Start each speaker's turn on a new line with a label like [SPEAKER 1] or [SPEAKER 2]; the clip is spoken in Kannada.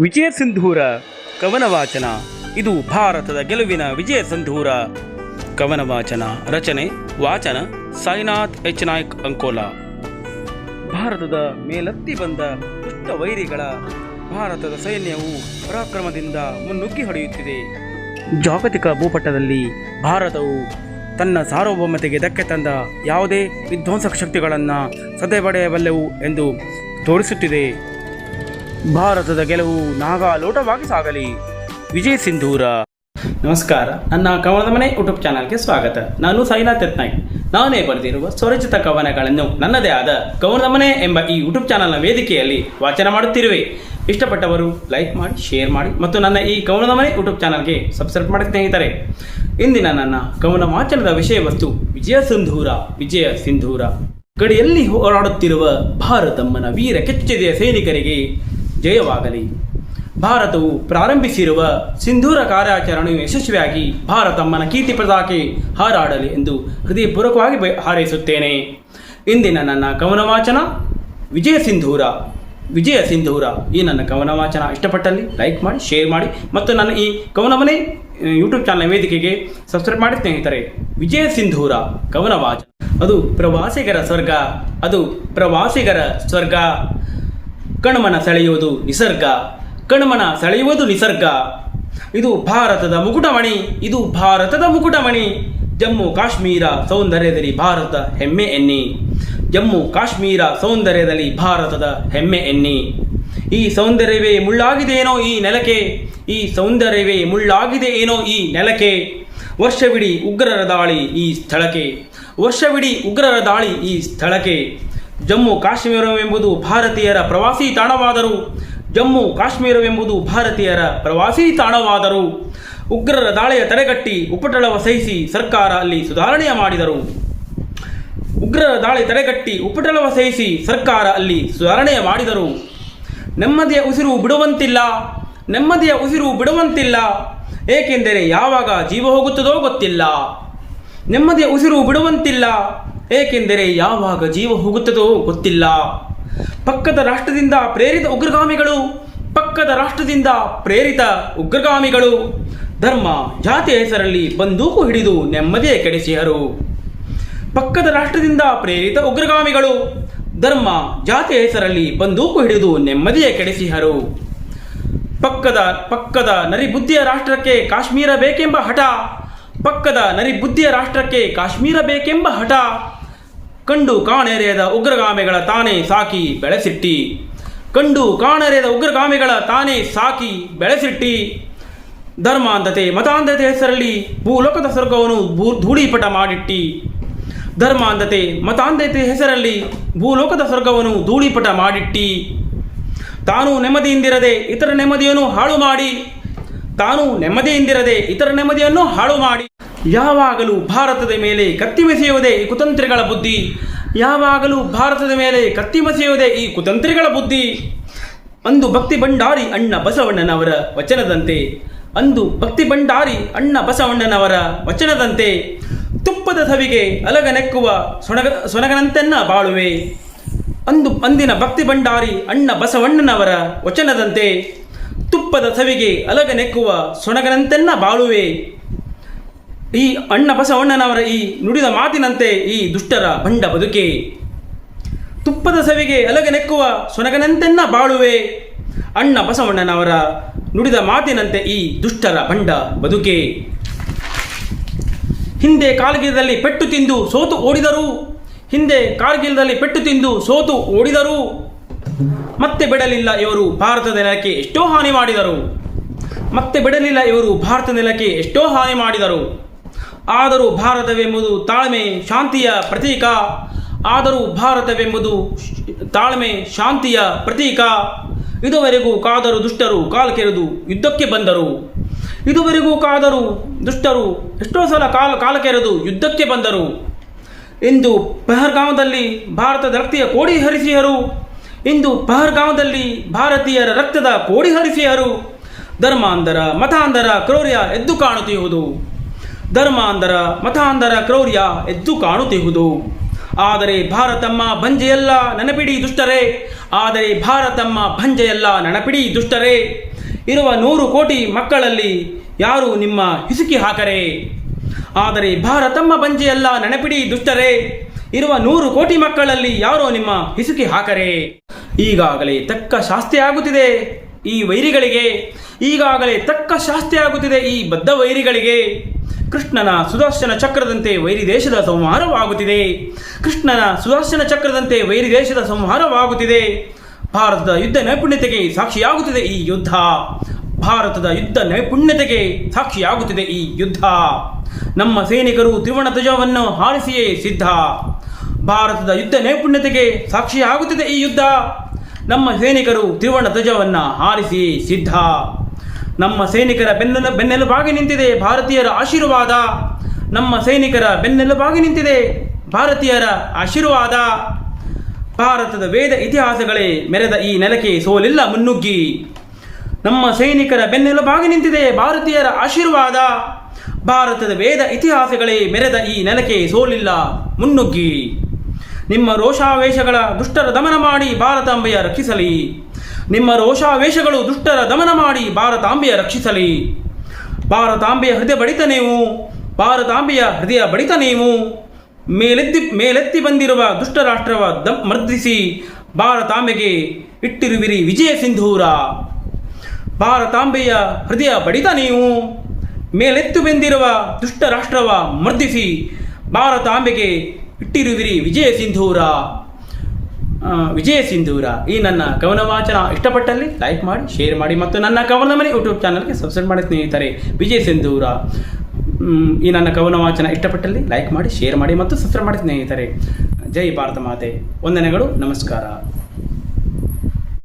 [SPEAKER 1] ವಿಜಯ ಸಿಂಧೂರ ಕವನ ವಾಚನ ಇದು ಭಾರತದ ಗೆಲುವಿನ ವಿಜಯ ಸಿಂಧೂರ ಕವನ ವಾಚನ ರಚನೆ, ವಾಚನ, ಸಾಯಿನಾಥ್, ಎಚ್. ನಾಯ್ಕ್, ಅಂಕೋಲಾ. ಭಾರತದ ಮೇಲತ್ತಿ ಬಂದ ದುಷ್ಟ ವೈರಿಗಳ ಭಾರತದ ಸೈನ್ಯವು ಪರಾಕ್ರಮದಿಂದ ಮುನ್ನುಗ್ಗಿ ಹೊಡೆಯುತ್ತಿದೆ. ಜಾಗತಿಕ ಭೂಪಟದಲ್ಲಿ ಭಾರತವು ತನ್ನ ಸಾರ್ವಭೌಮತೆಗೆ ಧಕ್ಕೆ ತಂದ ಯಾವುದೇ ವಿಧ್ವಂಸಕ ಶಕ್ತಿಗಳನ್ನು ಸದೆಬಡೆಯಬಲ್ಲೆವು ಎಂದು ತೋರಿಸುತ್ತಿದೆ. ಭಾರತದ ಗೆಲುವು ನಾಗಾಲೋಟವಾಗಿ ಸಾಗಲಿ. ವಿಜಯ್ ಸಿಂಧೂರ. ನಮಸ್ಕಾರ. ನನ್ನ ಕವನದ ಮನೆ ಯೂಟ್ಯೂಬ್ ಚಾನಲ್ಗೆ ಸ್ವಾಗತ. ನಾನು ಸೈನಾ ತೆತ್ನಾಯ್ ನಾನೇ ಬರೆದಿರುವ ಸ್ವರಚಿತ ಕವನಗಳನ್ನು ನನ್ನದೇ ಆದ ಕವನದ ಮನೆ ಎಂಬ ಈ ಯೂಟ್ಯೂಬ್ ಚಾನಲ್ನ ವೇದಿಕೆಯಲ್ಲಿ ವಾಚನ ಮಾಡುತ್ತಿರುವೆ. ಇಷ್ಟಪಟ್ಟವರು ಲೈಕ್ ಮಾಡಿ, ಶೇರ್ ಮಾಡಿ ಮತ್ತು ನನ್ನ ಈ ಕವನದ ಮನೆ ಯೂಟ್ಯೂಬ್ ಚಾನಲ್ಗೆ ಸಬ್ಸ್ಕ್ರೈಬ್ ಮಾಡಿ ಸ್ನೇಹಿತರೆ. ಇಂದಿನ ನನ್ನ ಕವನ ವಾಚನದ ವಿಷಯ ವಸ್ತು ವಿಜಯ ಸಿಂಧೂರ ವಿಜಯ ಸಿಂಧೂರ. ಗಡಿಯಲ್ಲಿ ಹೋರಾಡುತ್ತಿರುವ ಭಾರತಮ್ಮನ ವೀರ ಕೆಚ್ಚೆದೆಯ ಸೈನಿಕರಿಗೆ ಜಯವಾಗಲಿ. ಭಾರತವು ಪ್ರಾರಂಭಿಸಿರುವ ಸಿಂಧೂರ ಕಾರ್ಯಾಚರಣೆಯು ಯಶಸ್ವಿಯಾಗಿ ಭಾರತಮ್ಮನ ಕೀರ್ತಿ ಪ್ರದಾಕೆ ಹಾರಾಡಲಿ ಎಂದು ಹೃದಯಪೂರ್ವಕವಾಗಿ ಹಾರೈಸುತ್ತೇನೆ. ಇಂದಿನ ನನ್ನ ಕವನ ವಾಚನ ವಿಜಯ ಸಿಂಧೂರ. ವಿಜಯ ಸಿಂಧೂರ. ಈ ನನ್ನ ಕವನ ವಾಚನ ಇಷ್ಟಪಟ್ಟಲ್ಲಿ ಲೈಕ್ ಮಾಡಿ, ಶೇರ್ ಮಾಡಿ ಮತ್ತು ನನ್ನ ಈ ಕವನಮನೆ ಯೂಟ್ಯೂಬ್ ಚಾನಲ್ ವೇದಿಕೆಗೆ ಸಬ್ಸ್ಕ್ರೈಬ್ ಮಾಡಿ ಸ್ನೇಹಿತರೆ. ವಿಜಯ ಸಿಂಧೂರ ಕವನ ವಾಚನ ಅದು ಪ್ರವಾಸಿಗರ ಸ್ವರ್ಗ. ಅದು ಪ್ರವಾಸಿಗರ ಸ್ವರ್ಗ. ಕಣ್ಮನ ಸೆಳೆಯುವುದು ನಿಸರ್ಗ, ಕಣ್ಮನ ಸೆಳೆಯುವುದು ನಿಸರ್ಗ. ಇದು ಭಾರತದ ಮುಕುಟಮಣಿ, ಇದು ಭಾರತದ ಮುಕುಟಮಣಿ. ಜಮ್ಮು ಕಾಶ್ಮೀರ ಸೌಂದರ್ಯದಲ್ಲಿ ಭಾರತ ಹೆಮ್ಮೆ ಎನ್ನಿ. ಜಮ್ಮು ಕಾಶ್ಮೀರ ಸೌಂದರ್ಯದಲ್ಲಿ ಭಾರತದ ಹೆಮ್ಮೆ ಎನ್ನಿ. ಈ ಸೌಂದರ್ಯವೇ ಮುಳ್ಳಾಗಿದೆಯೇನೋ ಈ ನೆಲಕ್ಕೆ? ಈ ಸೌಂದರ್ಯವೇ ಮುಳ್ಳಾಗಿದೆ ಏನೋ ಈ ನೆಲಕ್ಕೆ? ವರ್ಷವಿಡೀ ಉಗ್ರರ ದಾಳಿ ಈ ಸ್ಥಳಕ್ಕೆ? ವರ್ಷವಿಡೀ ಉಗ್ರರ ದಾಳಿ ಈ ಸ್ಥಳಕ್ಕೆ? ಜಮ್ಮು ಕಾಶ್ಮೀರವೆಂಬುದು ಭಾರತೀಯರ ಪ್ರವಾಸಿ ತಾಣವಾದರೂ, ಜಮ್ಮು ಕಾಶ್ಮೀರವೆಂಬುದು ಭಾರತೀಯರ ಪ್ರವಾಸಿ ತಾಣವಾದರೂ, ಉಗ್ರರ ದಾಳಿಯ ತಡೆಗಟ್ಟಿ ಉಪಟಳವ ಸಹಿಸಿ ಸರ್ಕಾರ ಅಲ್ಲಿ ಸುಧಾರಣೆಯ ಮಾಡಿದರು. ಉಗ್ರರ ದಾಳಿ ತಡೆಗಟ್ಟಿ ಉಪಟಳವ ಸಹಿಸಿ ಸರ್ಕಾರ ಅಲ್ಲಿ ಸುಧಾರಣೆಯ ಮಾಡಿದರು. ನೆಮ್ಮದಿಯ ಉಸಿರು ಬಿಡುವಂತಿಲ್ಲ, ನೆಮ್ಮದಿಯ ಉಸಿರು ಬಿಡುವಂತಿಲ್ಲ, ಏಕೆಂದರೆ ಯಾವಾಗ ಜೀವ ಹೋಗುತ್ತದೋ ಗೊತ್ತಿಲ್ಲ. ನೆಮ್ಮದಿಯ ಉಸಿರು ಬಿಡುವಂತಿಲ್ಲ ಏಕೆಂದರೆ ಯಾವಾಗ ಜೀವ ಹೋಗುತ್ತದೋ ಗೊತ್ತಿಲ್ಲ. ಪಕ್ಕದ ರಾಷ್ಟ್ರದಿಂದ ಪ್ರೇರಿತ ಉಗ್ರಗಾಮಿಗಳು, ಪಕ್ಕದ ರಾಷ್ಟ್ರದಿಂದ ಪ್ರೇರಿತ ಉಗ್ರಗಾಮಿಗಳು. ಧರ್ಮ, ಜಾತಿ ಹೆಸರಲ್ಲಿ ಬಂದೂಕು ಹಿಡಿದು ನೆಮ್ಮದಿಯ ಕೆಡಿಸಿಯರು. ಪಕ್ಕದ ರಾಷ್ಟ್ರದಿಂದ ಪ್ರೇರಿತ ಉಗ್ರಗಾಮಿಗಳು, ಧರ್ಮ, ಜಾತಿ ಹೆಸರಲ್ಲಿ ಬಂದೂಕು ಹಿಡಿದು ನೆಮ್ಮದಿಯ ಕೆಡಿಸಿಹರು ಪಕ್ಕದ ಪಕ್ಕದ ನರಿಬುದ್ಧಿಯ ರಾಷ್ಟ್ರಕ್ಕೆ ಕಾಶ್ಮೀರ ಬೇಕೆಂಬ ಹಠ ಪಕ್ಕದ ನರಿಬುದ್ಧಿಯ ರಾಷ್ಟ್ರಕ್ಕೆ ಕಾಶ್ಮೀರ ಬೇಕೆಂಬ ಹಠ. ಕಂಡು ಕಾಣೆರೆಯದ ಉಗ್ರಗಾಮಿಗಳ ತಾನೇ ಸಾಕಿ ಬೆಳೆಸಿಟ್ಟಿ. ಕಂಡು ಕಾಣೆರೆಯದ ಉಗ್ರಗಾಮಿಗಳ ತಾನೇ ಸಾಕಿ ಬೆಳೆಸಿಟ್ಟಿ. ಧರ್ಮಾಂಧತೆ, ಮತಾಂಧತೆ ಹೆಸರಲ್ಲಿ ಭೂಲೋಕದ ಸ್ವರ್ಗವನ್ನು ಭೂ ಧೂಳೀಪಟ ಮಾಡಿಟ್ಟಿ. ಧರ್ಮಾಂಧತೆ, ಮತಾಂಧತೆ ಹೆಸರಲ್ಲಿ ಭೂಲೋಕದ ಸ್ವರ್ಗವನ್ನು ಧೂಳೀಪಟ ಮಾಡಿಟ್ಟಿ. ತಾನು ನೆಮ್ಮದಿಯಿಂದಿರದೆ ಇತರ ನೆಮ್ಮದಿಯನ್ನು ಹಾಳು ಮಾಡಿ ತಾನು ನೆಮ್ಮದಿಯಿಂದಿರದೆ ಇತರ ನೆಮ್ಮದಿಯನ್ನು ಹಾಳು ಮಾಡಿ. ಯಾವಾಗಲೂ ಭಾರತದ ಮೇಲೆ ಕತ್ತಿ ಮೆಸೆಯುವುದೇ ಈ ಕುತಂತ್ರಿಗಳ ಬುದ್ಧಿ. ಯಾವಾಗಲೂ ಭಾರತದ ಮೇಲೆ ಕತ್ತಿ ಮಸೆಯುವುದೇ ಈ ಕುತಂತ್ರಿಗಳ ಬುದ್ಧಿ. ಅಂದು ಭಕ್ತಿ ಭಂಡಾರಿ ಅಣ್ಣ ಬಸವಣ್ಣನವರ ವಚನದಂತೆ. ಅಂದು ಭಕ್ತಿ ಭಂಡಾರಿ ಅಣ್ಣ ಬಸವಣ್ಣನವರ ವಚನದಂತೆ. ತುಪ್ಪದ ಸವಿಗೆ ಅಲಗನೆಕ್ಕುವ ಸೊಣಗ ಸೊನಗನಂತೆನ್ನ ಬಾಳುವೆ. ಅಂದು ಅಂದಿನ ಭಕ್ತಿ ಭಂಡಾರಿ ಅಣ್ಣ ಬಸವಣ್ಣನವರ ವಚನದಂತೆ. ತುಪ್ಪದ ಸವಿಗೆ ಅಲಗನೆಕ್ಕುವ ಸೊಣಗನಂತೆನ್ನ ಬಾಳುವೆ. ಈ ಅಣ್ಣ ಬಸವಣ್ಣನವರ ಈ ನುಡಿದ ಮಾತಿನಂತೆ ಈ ದುಷ್ಟರ ಬಂಡ ಬದುಕೆ. ತುಪ್ಪದ ಸವಿಗೆ ಅಲಗನೆಕ್ಕುವ ಸೊನಗನಂತೆನ್ನ ಬಾಳುವೆ. ಅಣ್ಣ ಬಸವಣ್ಣನವರ ನುಡಿದ ಮಾತಿನಂತೆ ಈ ದುಷ್ಟರ ಬಂಡ ಬದುಕೆ. ಹಿಂದೆ ಕಾಲ್ಗಿಲದಲ್ಲಿ ಪೆಟ್ಟು ತಿಂದು ಸೋತು ಓಡಿದರು. ಹಿಂದೆ ಕಾರ್ಗಿಲ್ದಲ್ಲಿ ಪೆಟ್ಟು ತಿಂದು ಸೋತು ಓಡಿದರು. ಮತ್ತೆ ಬಿಡಲಿಲ್ಲ ಇವರು ಭಾರತ ನೆಲಕ್ಕೆ ಎಷ್ಟೋ ಹಾನಿ ಮಾಡಿದರು. ಮತ್ತೆ ಬಿಡಲಿಲ್ಲ ಇವರು ಭಾರತ ನೆಲಕ್ಕೆ ಎಷ್ಟೋ ಹಾನಿ ಮಾಡಿದರು. ಆದರೂ ಭಾರತವೆಂಬುದು ತಾಳ್ಮೆ, ಶಾಂತಿಯ ಪ್ರತೀಕ. ಆದರೂ ಭಾರತವೆಂಬುದು ತಾಳ್ಮೆ, ಶಾಂತಿಯ ಪ್ರತೀಕ. ಇದುವರೆಗೂ ಕಾದರು ದುಷ್ಟರು ಕಾಲು ಕೆರೆದು ಯುದ್ಧಕ್ಕೆ ಬಂದರು. ಇದುವರೆಗೂ ಕಾದರು ದುಷ್ಟರು ಎಷ್ಟೋ ಸಲ ಕಾಲ, ಕಾಲು ಕೆರೆದು ಯುದ್ಧಕ್ಕೆ ಬಂದರು. ಇಂದು ಪಹರ್ಗಾಂವದಲ್ಲಿ ಭಾರತದ ರಕ್ತಿಯ ಕೋಡಿ ಹರಿಸಿಯರು ಇಂದು ಪಹರ್ಗಾಂವದಲ್ಲಿ ಭಾರತೀಯರ ರಕ್ತದ ಕೋಡಿ ಹರಿಸಿಯರು. ಧರ್ಮಾಂಧರ, ಮತಾಂಧರ, ಕ್ರೌರ್ಯ ಎದ್ದು ಕಾಣುತ್ತಿರುವುದು. ಧರ್ಮಾಂಧರ, ಮತಾಂಧರ, ಕ್ರೌರ್ಯ ಎದ್ದು ಕಾಣುತ್ತಿರುವುದು. ಆದರೆ ಭಾರತಮ್ಮ ಬಂಜೆಯಲ್ಲ ನೆನಪಿಡಿ ದುಷ್ಟರೇ. ಆದರೆ ಭಾರತಮ್ಮ ಭಂಜೆಯಲ್ಲ ನೆನಪಿಡಿ ದುಷ್ಟರೇ. ಇರುವ ನೂರು ಕೋಟಿ ಮಕ್ಕಳಲ್ಲಿ ಯಾರು ನಿಮ್ಮ ಹಿಸುಕಿ ಹಾಕರೆ? ಆದರೆ ಭಾರತಮ್ಮ ಬಂಜೆಯಲ್ಲ ನೆನಪಿಡಿ ದುಷ್ಟರೇ. ಇರುವ ನೂರು ಕೋಟಿ ಮಕ್ಕಳಲ್ಲಿ ಯಾರೋ ನಿಮ್ಮ ಹಿಸುಕಿ ಹಾಕರೆ. ಈಗಾಗಲೇ ತಕ್ಕ ಶಾಸ್ತಿ ಆಗುತ್ತಿದೆ ಈ ವೈರಿಗಳಿಗೆ. ಈಗಾಗಲೇ ತಕ್ಕ ಶಾಸ್ತಿ ಆಗುತ್ತಿದೆ ಈ ಬದ್ಧ ವೈರಿಗಳಿಗೆ. ಕೃಷ್ಣನ ಸುದರ್ಶನ ಚಕ್ರದಂತೆ ವೈರಿ ದೇಶದ ಸಂಹಾರವಾಗುತ್ತಿದೆ. ಕೃಷ್ಣನ ಸುದರ್ಶನ ಚಕ್ರದಂತೆ ವೈರಿ ದೇಶದ ಸಂಹಾರವಾಗುತ್ತಿದೆ. ಭಾರತದ ಯುದ್ಧ ನೈಪುಣ್ಯತೆಗೆ ಸಾಕ್ಷಿಯಾಗುತ್ತಿದೆ ಈ ಯುದ್ಧ. ಭಾರತದ ಯುದ್ಧ ನೈಪುಣ್ಯತೆಗೆ ಸಾಕ್ಷಿಯಾಗುತ್ತಿದೆ ಈ ಯುದ್ಧ. ನಮ್ಮ ಸೈನಿಕರು ತ್ರಿವರ್ಣ ಧ್ವಜವನ್ನು ಹಾರಿಸಿಯೇ ಸಿದ್ಧ. ಭಾರತದ ಯುದ್ಧ ನೈಪುಣ್ಯತೆಗೆ ಸಾಕ್ಷಿಯಾಗುತ್ತಿದೆ ಈ ಯುದ್ಧ. ನಮ್ಮ ಸೈನಿಕರು ತ್ರಿವರ್ಣ ಧ್ವಜವನ್ನು ಹಾರಿಸಿ ಸಿದ್ಧ. ನಮ್ಮ ಸೈನಿಕರ ಬೆನ್ನೆಲು, ಬೆನ್ನೆಲುಬಾಗಿ ನಿಂತಿದೆ ಭಾರತೀಯರ ಆಶೀರ್ವಾದ. ನಮ್ಮ ಸೈನಿಕರ ಬೆನ್ನೆಲುಬಾಗಿ ನಿಂತಿದೆ ಭಾರತೀಯರ ಆಶೀರ್ವಾದ. ಭಾರತದ ವೇದ ಇತಿಹಾಸಗಳೇ ಮೆರೆದ ಈ ನೆಲಕ್ಕೆ ಸೋಲಿಲ್ಲ ಮುನ್ನುಗ್ಗಿ. ನಮ್ಮ ಸೈನಿಕರ ಬೆನ್ನೆಲುಬಾಗಿ ನಿಂತಿದೆ ಭಾರತೀಯರ ಆಶೀರ್ವಾದ. ಭಾರತದ ವೇದ ಇತಿಹಾಸಗಳೇ ಮೆರೆದ ಈ ನೆಲಕ್ಕೆ ಸೋಲಿಲ್ಲ ಮುನ್ನುಗ್ಗಿ. ನಿಮ್ಮ ರೋಷಾವೇಶಗಳ ದುಷ್ಟರ ದಮನ ಮಾಡಿ ಭಾರತಾಂಬೆಯ ರಕ್ಷಿಸಲಿ. ನಿಮ್ಮ ರೋಷಾವೇಶಗಳು ದುಷ್ಟರ ದಮನ ಮಾಡಿ ಭಾರತಾಂಬೆಯ ರಕ್ಷಿಸಲಿ. ಭಾರತಾಂಬೆಯ ಹೃದಯ ಬಡಿತ ನೀವು, ಭಾರತಾಂಬೆಯ ಹೃದಯ ಬಡಿತ ನೀವು. ಮೇಲೆತ್ತಿ ಮೇಲೆತ್ತಿ ಬಂದಿರುವ ದುಷ್ಟ ರಾಷ್ಟ್ರವ ದಮ್, ಮರ್ದಿಸಿ, ಭಾರತಾಂಬೆಗೆ ಇಟ್ಟಿರುವಿರಿ ವಿಜಯ ಸಿಂಧೂರ. ಭಾರತಾಂಬೆಯ ಹೃದಯ ಬಡಿತ ನೀವು, ಮೇಲೆತ್ತು ಬೆಂದಿರುವ ದುಷ್ಟ ರಾಷ್ಟ್ರವ ಮರ್ದಿಸಿ, ಭಾರತಾಂಬೆಗೆ ಇಟ್ಟಿರುವಿರಿ ವಿಜಯ ಸಿಂಧೂರ. ವಿಜಯ ಸಿಂಧೂರ. ಈ ನನ್ನ ಕವನ ವಾಚನ ಇಷ್ಟಪಟ್ಟಲ್ಲಿ ಲೈಕ್ ಮಾಡಿ ಶೇರ್ ಮಾಡಿ ಮತ್ತು ನನ್ನ ಕವನ ಮನೆ ಯೂಟ್ಯೂಬ್ ಚಾನಲ್ಗೆ ಸಬ್ಸ್ಕ್ರೈಬ್ ಮಾಡಿ ಸ್ನೇಹಿತರೆ. ವಿಜಯ ಸಿಂಧೂರ. ಈ ನನ್ನ ಕವನ ವಾಚನ ಇಷ್ಟಪಟ್ಟಲ್ಲಿ ಲೈಕ್ ಮಾಡಿ ಶೇರ್ ಮಾಡಿ ಮತ್ತು ಸಬ್ಸ್ಕ್ರೈಬ್ ಮಾಡಿ ಸ್ನೇಹಿತರೆ. ಜೈ ಭಾರತ ಮಾತೆ. ವಂದನೆಗಳು, ನಮಸ್ಕಾರ.